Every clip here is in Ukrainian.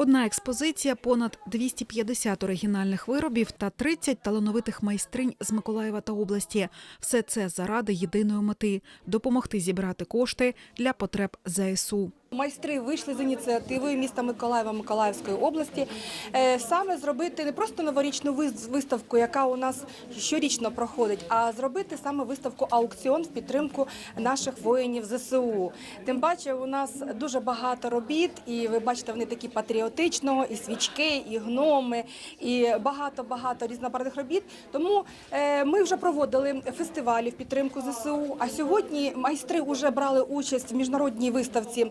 Одна експозиція, понад 250 оригінальних виробів та 30 талановитих майстринь з Миколаєва та області. Все це заради єдиної мети допомогти зібрати кошти для потреб ЗСУ. Майстри вийшли з ініціативою міста Миколаєва Миколаївської області е, саме зробити не просто новорічну вис- виставку, яка у нас щорічно проходить, а зробити саме виставку аукціон в підтримку наших воїнів ЗСУ. Тим паче, у нас дуже багато робіт, і ви бачите, вони такі патріотичного, і свічки, і гноми, і багато багато різнобарвних робіт. Тому е, ми вже проводили фестивалі в підтримку ЗСУ. А сьогодні майстри вже брали участь в міжнародній виставці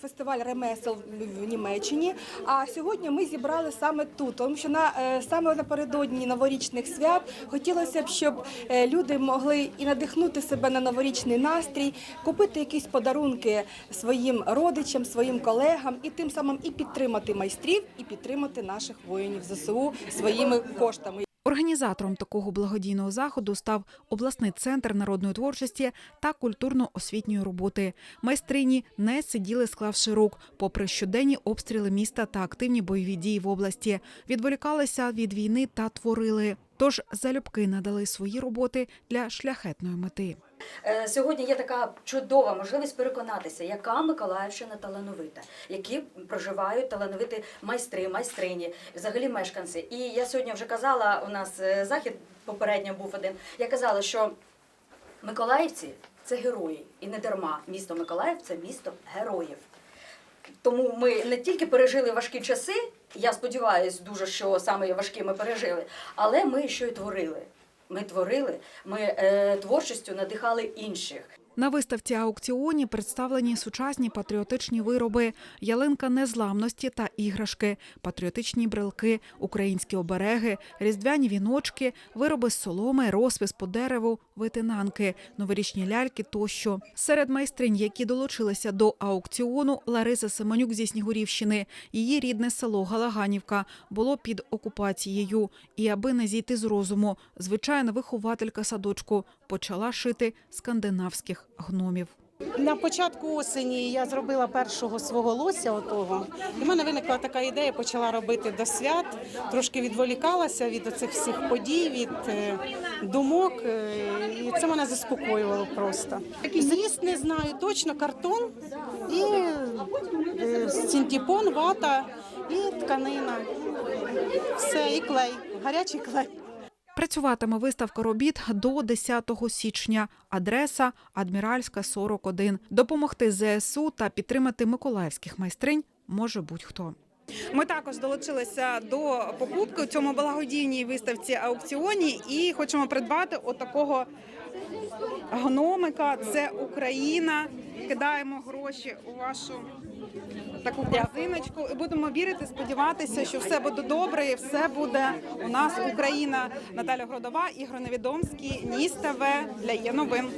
фестиваль ремесел в- в Німеччині. А сьогодні ми зібрали саме тут, тому що на е, саме напередодні новорічних свят хотілося б, щоб е, люди могли і надихнути себе на новорічний настрій, купити якісь подарунки своїм родичам, своїм колегам, і тим самим і підтримати майстрів, і підтримати наших воїнів ЗСУ своїми коштами. Організатором такого благодійного заходу став обласний центр народної творчості та культурно-освітньої роботи. Майстрині не сиділи, склавши рук, попри щоденні обстріли міста та активні бойові дії в області. Відволікалися від війни та творили. Тож залюбки надали свої роботи для шляхетної мети. Е, Сьогодні є така чудова можливість переконатися, яка Миколаївщина талановита, які проживають талановиті майстри, майстрині, взагалі мешканці. І я сьогодні вже казала, у нас е, захід попередньо був один. Я казала, що миколаївці це герої, і не дарма місто Миколаїв це місто героїв. Тому ми не тільки пережили важкі часи. Я сподіваюся, дуже що саме важкі ми пережили, але ми ще й творили. Ми творили, ми е, творчістю надихали інших. На виставці аукціоні представлені сучасні патріотичні вироби, ялинка незламності та іграшки, патріотичні брелки, українські обереги, різдвяні віночки, вироби з соломи, розпис по дереву, витинанки, новорічні ляльки тощо. Серед майстринь, які долучилися до аукціону, Лариса Семенюк зі Снігурівщини. Її рідне село Галаганівка було під окупацією. І аби не зійти з розуму, звичайна вихователька садочку почала шити скандинавських гномів. На початку осені я зробила першого свого лося отого. І в мене виникла така ідея, почала робити до свят, трошки відволікалася від оцих всіх подій, від е, думок. е, І це мене заспокоювало просто. Зріст не знаю, точно картон і е, синтепон, вата і тканина. Все, і клей, гарячий клей. Працюватиме виставка робіт до 10 січня. Адреса Адміральська 41. Допомогти ЗСУ та підтримати миколаївських майстринь може будь-хто. Ми також долучилися до покупки у цьому благодійній виставці аукціоні і хочемо придбати отакого гномика. Це Україна. Кидаємо гроші у вашу таку корзиночку і будемо вірити, сподіватися, що все буде добре і все буде у нас Україна. Наталя Гродова, Ігор Невідомський, Ніс ТВ для є новин.